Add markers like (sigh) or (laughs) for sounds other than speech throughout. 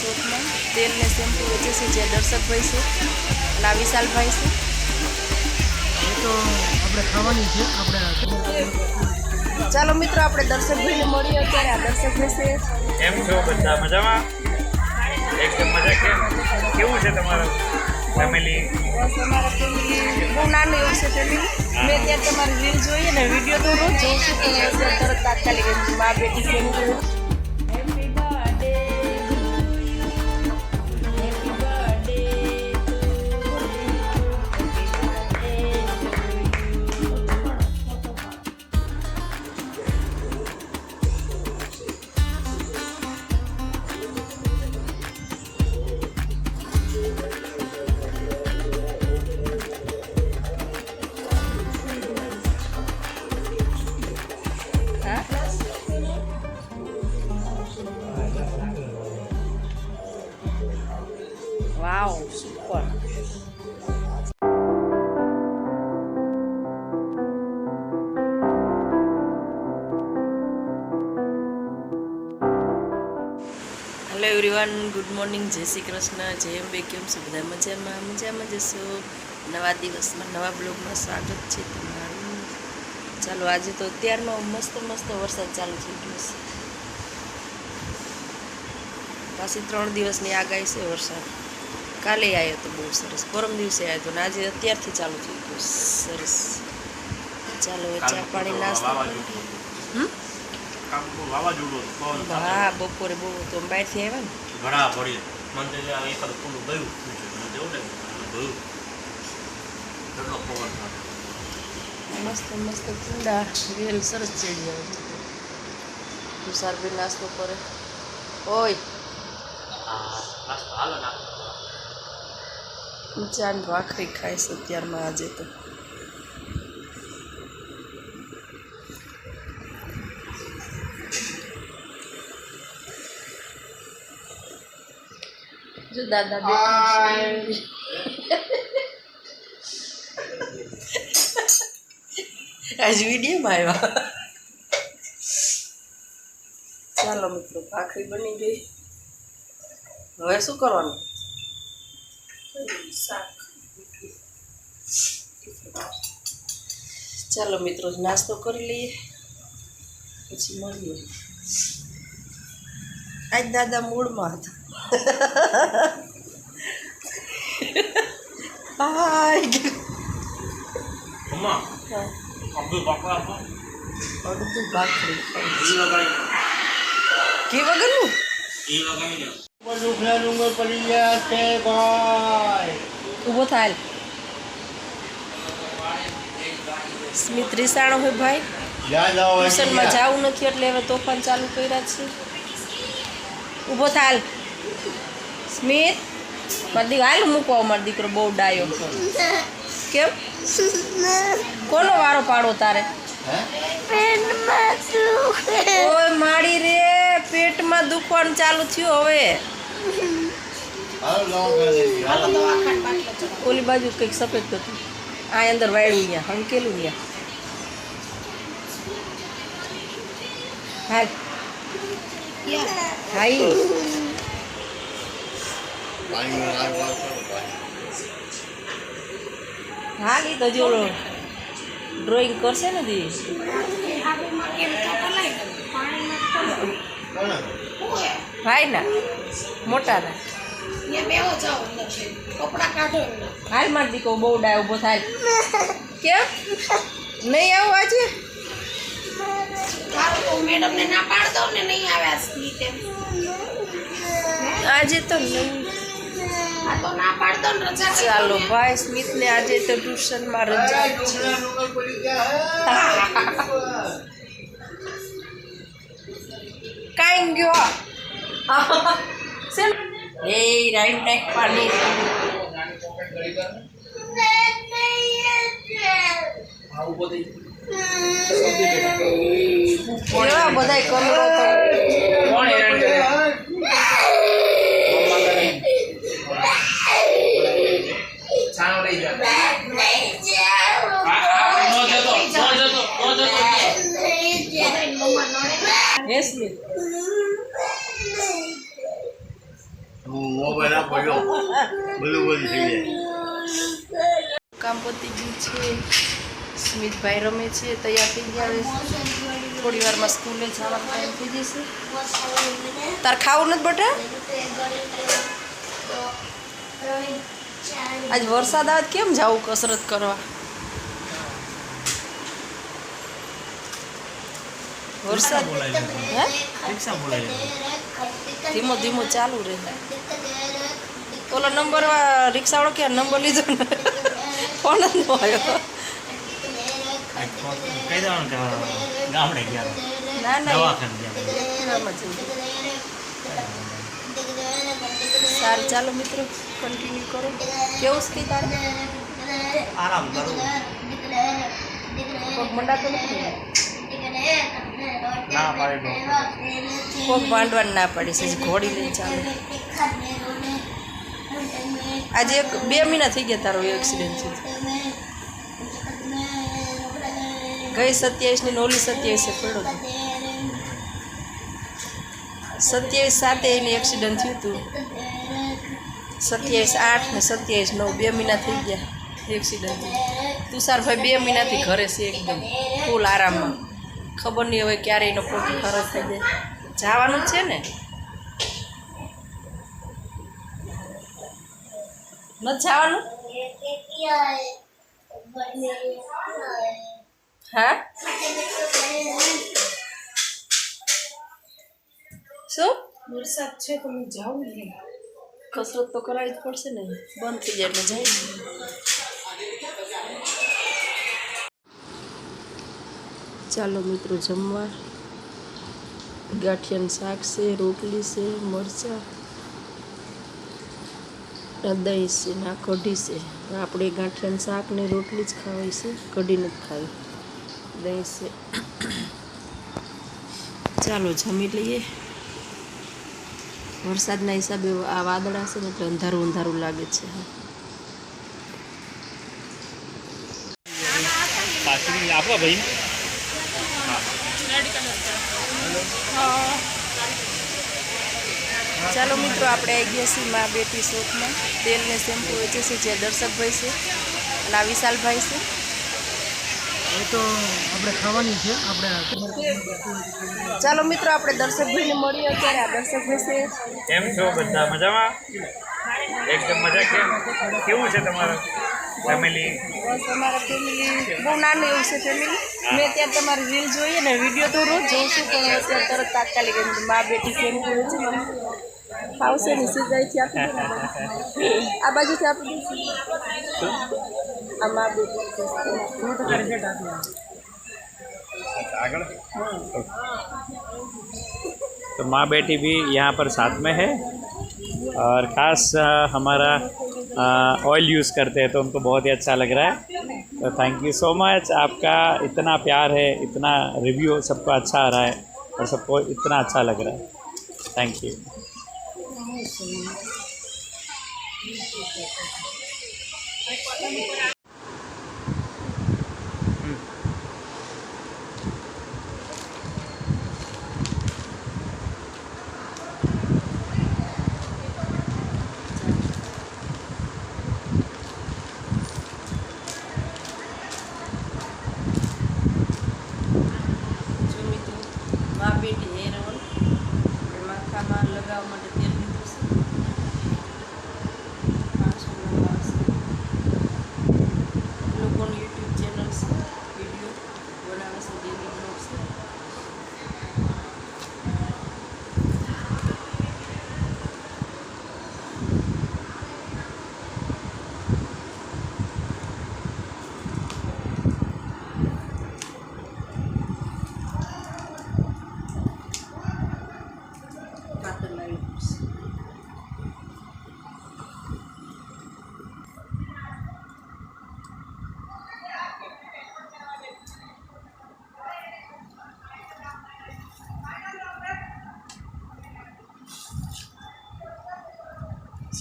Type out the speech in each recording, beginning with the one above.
શોપમાં તેલ ને શેમ્પુ વેચે છે જે દર્શકભાઈ છે અને આ વિશાલભાઈ છે. એ તો આપણે ખાવાની છે આપણે ચાલો મિત્રો આપણે દર્શકભાઈને મળીએ અત્યારે. આ દર્શકભાઈ છે. કેમ છો બધા મજામાં? એકદમ મજા કેમ કેવું છે તમારું ફેમિલી બસ અમારા ફેમિલી બહુ નાનું એવું છે ફેમિલી મેં ત્યાં તમારી રીલ જોઈએ ને વીડિયો તો રોજ જોઉં છું. તો અત્યારે તરત તાત્કાલિક મા બેટી કેમ એવરીવન ગુડ મોર્નિંગ જય શ્રી કૃષ્ણ જય અંબે કેમ છો? બધા મજામાં? મજામાં જશો નવા દિવસમાં નવા બ્લોગમાં સ્વાગત છે તમારું. ચાલો આજે તો અત્યારનો મસ્ત મસ્ત વરસાદ ચાલુ થઈ ગયો છે. પાછી ત્રણ દિવસની આગાહી છે વરસાદ. કાલે આવ્યો તો બહુ સરસ. પરમ દિવસે આવ્યો તો ને આજે અત્યારથી ચાલુ થઈ ગયો. સરસ. ચાલો ચા પાણી નાસ્તો. હમ વાવાઝોડું પવન હા બપોરે બહુ તો બહારથી આવ્યા ને. ઘણા ભરી મને તો એકાદ પૂરું ગયું. મને જેવું ને? ગયું. કેટલો પવન મસ્ત મસ્ત ઠંડા વેલ સરસ ચડી આવે. છે તુષારભાઈ નાસ્તો કરે. ઓય. આ નાસ્તો હાલો ના. ચાંદ ભાખરી ખાઈશ અત્યારમાં આજે તો. બેઠા આજ વિડીયોમાં આવ્યા. ચાલો મિત્રો ભાખરી બની ગઈ. હવે શું કરવાનું? શાક. ચાલો મિત્રો નાસ્તો કરી લઈએ. પછી મળીએ. આજ દાદા મૂળમાં હતા. હાય અમ્મા હા, અબ્દુલ apa? આપો અડધું ભાખરી ખાઈ. ઈ લગાવી કે Gila દો ડુંગર ડુંગર પડી ગયા છે ભાઈ ઊભો થાય સ્મિત રીસાણો હોય ભાઈ ટ્યુશનમાં જવું નથી એટલે હવે તોફાન ચાલુ કર્યા છે. ઊભો થાલ. સ્મિત મારી હાલ મૂકવા મારો દીકરો બહુ ડાયો. કેમ? કોનો વારો પાડો તારે? ઓય માડી રે પેટમાં દુખવાનું ચાલુ થયું હવે. ઓલી બાજુ કંઈક સફેદ હતું. આ અંદર વાળ્યું ત્યાં હંકેલું ત્યાં હાલ હાઈ હાલ ઈ તો જોડો ડ્રોઈંગ કરશે ને દી ભાઈ ના મોટા ના હાલ માર દીકો બહુ ડાય ઊભો થાય. કેમ? નહીં આવું આજે? મેડમને ના પાડ દો ને નહીં એમ આજે તો નહીં. ચાલો ભાઈ ભાઈ સ્મિતને આજે તો ટ્યુશનમાં રજા છે. કાંઈ ગયો? (laughs) એ રાઈન ટેક પાણી કેવા બધાય કલરો તો કોણ હેરાન કરે છાણો લઈ જા નો જતો નો જતો નો જતો સ્મિત મોબાઈલ આપો જો. બધું બધું થઈ જાય. કામ પતી ગયું છે. સ્મિતભાઈ રમે છે તૈયાર થઈ ગયા થોડી વારમાં સ્કૂલે જવાનો ટાઈમ થઈ જશે. તાર ખાવું નથી બટા? આજ વરસાદ આવે કેમ જાવું કસરત કરવા? વરસાદ હે? રિક્ષા બોલાવી ધીમો ધીમો ચાલુ રહે. ઓલો નંબર રિક્ષાવાળો ક્યાં નંબર લીધો ને? ફોન જ ન આવ્યો. કહી દેવાનું કે ગામડે ગયા ના ના દવાખાને ગયા સારું ચાલો મિત્રો કન્ટિન્યુ કરો. કેવું છે તારે? આરામ કરો. પગ મંડાતો નથી ને? પાડે કોક પગ ના પાડી છે ઘોડી લઈ ચાલે. આજે એક બે મહિના થઈ ગયા તારો એક્સિડન્ટ થયો ગઈ સત્યાવીસની ને ઓલી સત્યાવીસે પડ્યો હતો સત્યાવીસ સાતે એની એક્સિડન્ટ થયું હતું. સત્યાવીસ આઠ ને સત્યાવીસ નવ, બે મહિના થઈ ગયા એક્સિડન્ટ તુષારભાઈ બે મહિનાથી ઘરે છે એકદમ ફૂલ આરામમાં. ખબર નહીં હવે ક્યારે એનો પોટ ખરાબ થઈ જાય. જવાનું છે ને. નથી જવાનું? હા? શું? વરસાદ છે તો હું જાઉં કસરત તો કરાવી જ પડશે ને. બંધ થઈ જાય એટલે જાય ચાલો મિત્રો જમવા. ગાંઠિયાનું શાક છે, રોટલી છે, મરચાં. દહીં છે ને આ કઢી છે. આપણે ગાંઠિયાનું શાક ને રોટલી જ ખાવી છે, કઢી નથી ખાવી. દહીં છે. ચાલો જમી લઈએ. વરસાદના હિસાબે આ વાદળા છે ને એટલે અંધારું અંધારું લાગે છે. હા ભાઈ. ચાલો મિત્રો આપણે આવી ગયા છીએ મા બેટી શોપમાં તેલ ને શેમ્પુ વેચે છે જે દર્શકભાઈ છે અને આ વિશાલભાઈ છે. એ તો આપણે ખાવાની છે આપણે ચાલો મિત્રો આપણે દર્શકભાઈને મળીએ અત્યારે. આ દર્શકભાઈ છે. કેમ છો બધા? મજામાં? એકદમ મજા કેમ કેવું છે તમારું? ફેમિલી બસ અમારા ફેમિલી બહુ નાનું એવું છે ફેમિલી મેં ત્યાં તમારી રીલ જોઈએ ને વિડીયો તો રોજ જોઉં છું પણ અત્યારે તરત તાત્કાલિક એમ મા બેટી શેમ્પુ વેચે છે ફાવશે ને સીધાઈથી આપી દો ને આ બાજુથી આપી દઈશું આ મા બેટી આગળ तो माँ बेटी भी यहाँ पर साथ में है और ख़ास अ, हमारा ऑयल यूज़ करते हैं तो उनको बहुत ही अच्छा लग रहा है। तो थैंक यू सो मच आपका इतना प्यार है, इतना रिव्यू सबको अच्छा आ रहा है और सबको इतना अच्छा लग रहा है। थैंक यू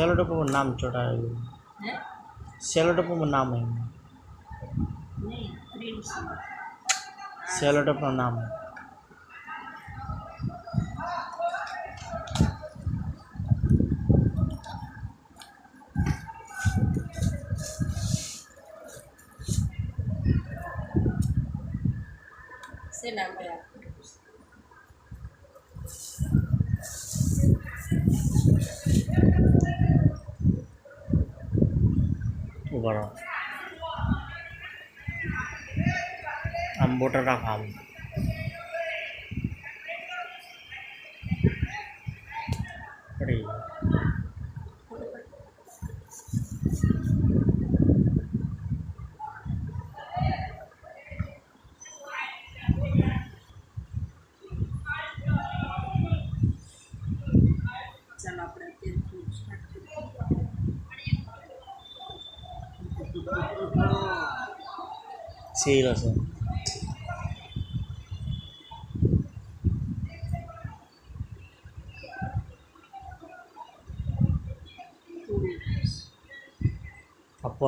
સેલો ટપુમાં નામ ચોટાડેલું સેલો ટપુમાં નામ એમ સેલો ટપનું નામ છે નામ આમ બોટર રાખો આમ પડી ગયું. ચાલો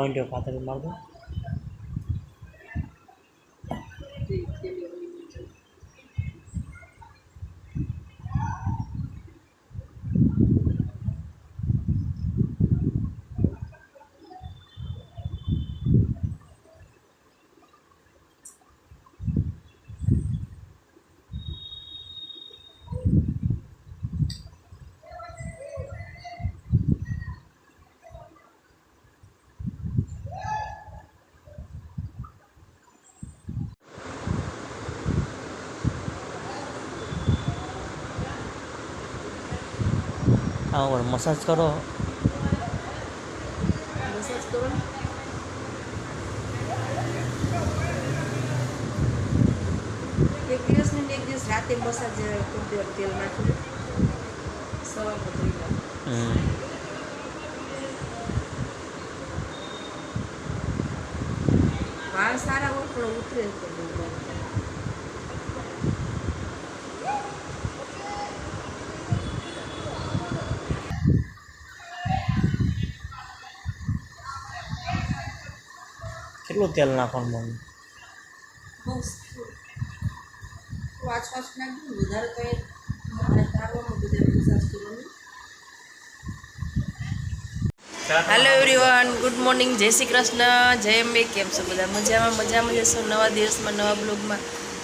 આપણે અત્યારે સ્ટાર્ટ કરીએ સીરો હા ઓર મસાજ કરો. મસાજ કરો. એક દિવસ ને એક દિવસ રાતે મસાજ કરી તેલ નાખીને. સવારમાં ધોઈ નાખો વાળ સારા હોય પણ ઉતરે જ તારવામાં બધા મસાજ કરવાનું હેલો એવરીવન ગુડ મોર્નિંગ જય શ્રી કૃષ્ણ, જય અંબે, કેમ છો બધા? મજામાં મજામાં જશો નવા દિવસમાં, નવા બ્લોગમાં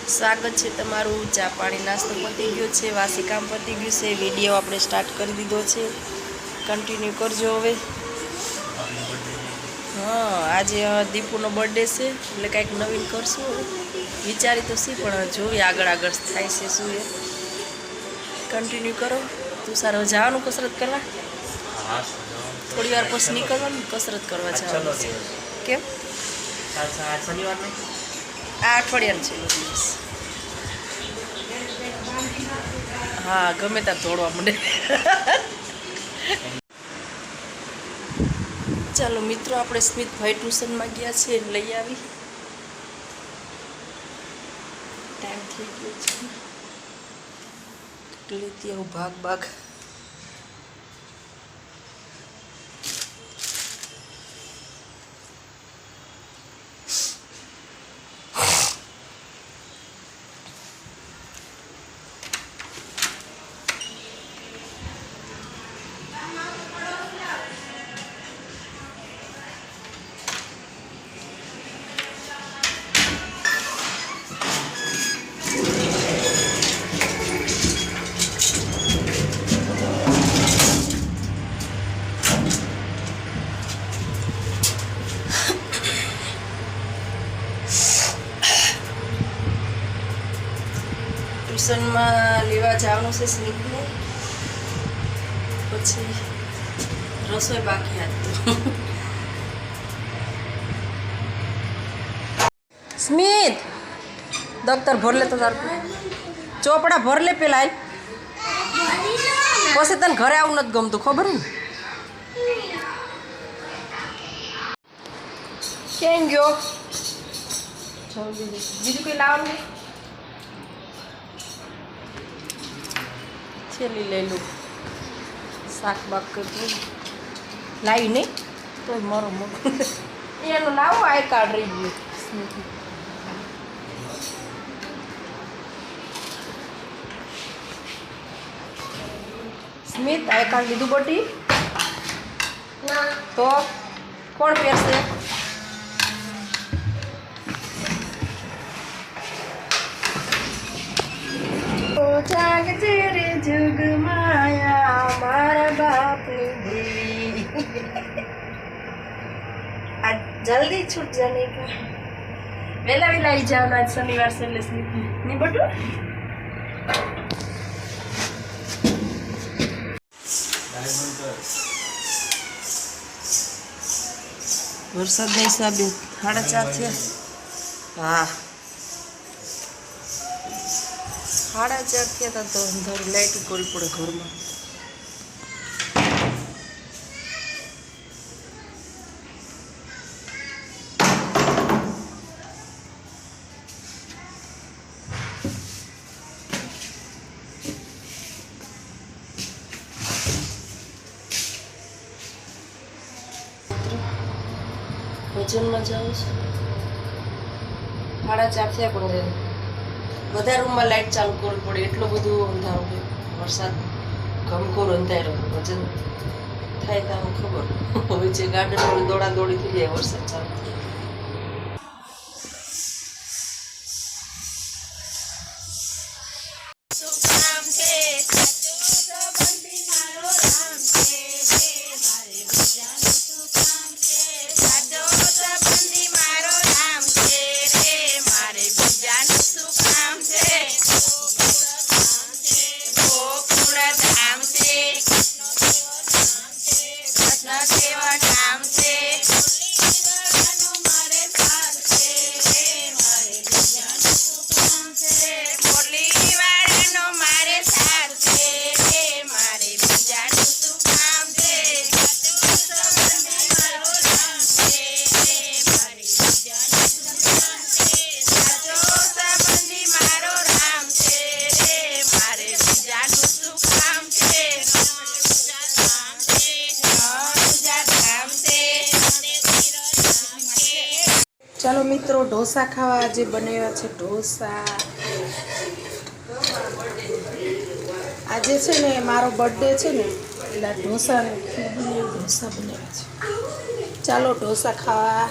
સ્વાગત છે તમારું. ચા પાણી નાસ્તો પતી ગયો છે, વાસી કામ પતી ગયું છે. વીડિયો આપણે સ્ટાર્ટ કરી દીધો છે. કન્ટિન્યુ કરજો હવે. હા આજે દીપુનો બર્થડે છે એટલે કાંઈક નવીન કરશું. વિચારી તો શી પણ જોઈએ આગળ આગળ થાય છે શું એ કન્ટિન્યુ કરો. તું સારો જવાનું કસરત કરવા? હા થોડી વાર પછી નીકળવાનું કસરત કરવા જવાનું છે. કેમ? આ અઠવાડિયાનું છે દિવસ. હા ગમે ત્યાં દોડવા માંડે. (laughs) ચાલો મિત્રો, આપણે સ્મિતભાઈ ટ્યુશનમાં ગયા છીએ, લઈ આવી. ટાઈમ થઈ ગયો છે. લેતી આવું ભાગ ભાગ ટ્યુશનમાં લેવા નીકળે પછી રસોઈ બાકી હતું સ્મિત દફતર ભરલે તો તાર ચોપડા ભરલે પેલા. પછી તને ઘરે આવું નથી ગમતું ખબર ને? કેમ ગયો? બીજું કંઈ લાવવાનું છેલ્લી લઈ લઉં. શાક બાક કરતું લાવી નહીં? તો મારો મગ એનું લાવો આઈ કાર્ડ રહી ગયું. સ્મિતનું. સ્મિત આઈ કાર્ડ લીધું બટી? તો કોણ પહેરશે જાગજે રે જુગ માયા, મારા બાપની દેવી આ જલ્દી છૂટ જાને કા વેલા વેલા આવી જાવ આજ શનિવાર છે એટલે સ્લીપ નહીં બટુ? વરસાદના હિસાબે સાડા ચાર થયા. હા. સાડા ચાર થયા હતા તો અંધારી લાઈટ કરવી પડે ઘરમાં. ભજનમાં જાઉં છું? સાડા ચાર થયા પણ બધા રૂમમાં લાઇટ ચાલુ કરવી પડે, એટલું બધું અંધારું કે વરસાદ ઘમઘોર અંધારો વજન થાય તો ખબર. હવે જે ગાર્ડન વાળી દોડા દોડી થઈ જાય, વરસાદ ચાલુ. થાય. ચાલો ઢોસા ખાવા આજે બનાવ્યા છે, ઢોસા. આજે છે ને મારો બર્થડે છે ને, એટલે ઢોસા ઢોસા બનાવ્યા છે. ચાલો ઢોસા ખાવા.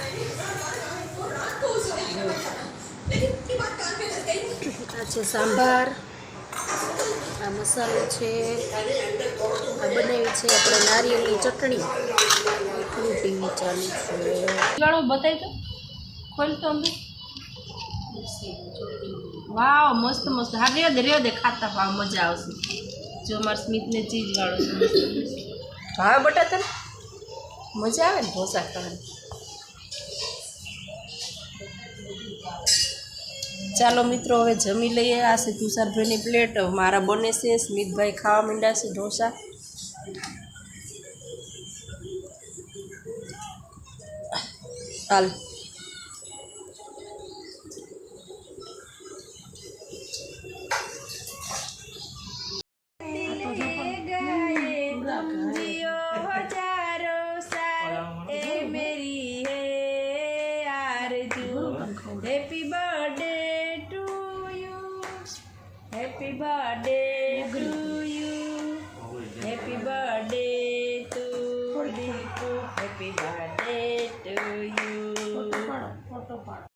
આ છે સાંભાર, આ મસાલો છે, આ બનાવી છે આપણે નારિયેળની ચટણી. ટીવી ચાલુ છે. બતાવી તો ખોલ અંદર વાવ, મસ્ત મસ્ત. હા રેદ દે ખાતા ભાવ મજા આવશે. જો અમારા સ્મિતને ચીજ વાળો. ભાવે બટા મજા આવે ને ઢોસા ખાવાની? ચાલો મિત્રો, હવે જમી લઈએ. આ છે તુષારભાઈની પ્લેટ. મારા બને છે. સ્મિતભાઈ ખાવા માંડ્યા છે ઢોસા. હાલ. Happy birthday to you. Happy birthday to Deepu. Happy birthday to you.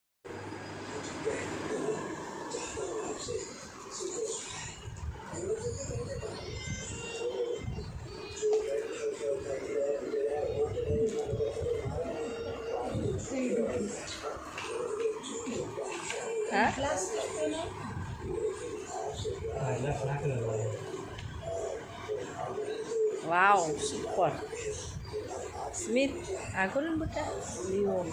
What? Smith. I couldn't put that. Leo.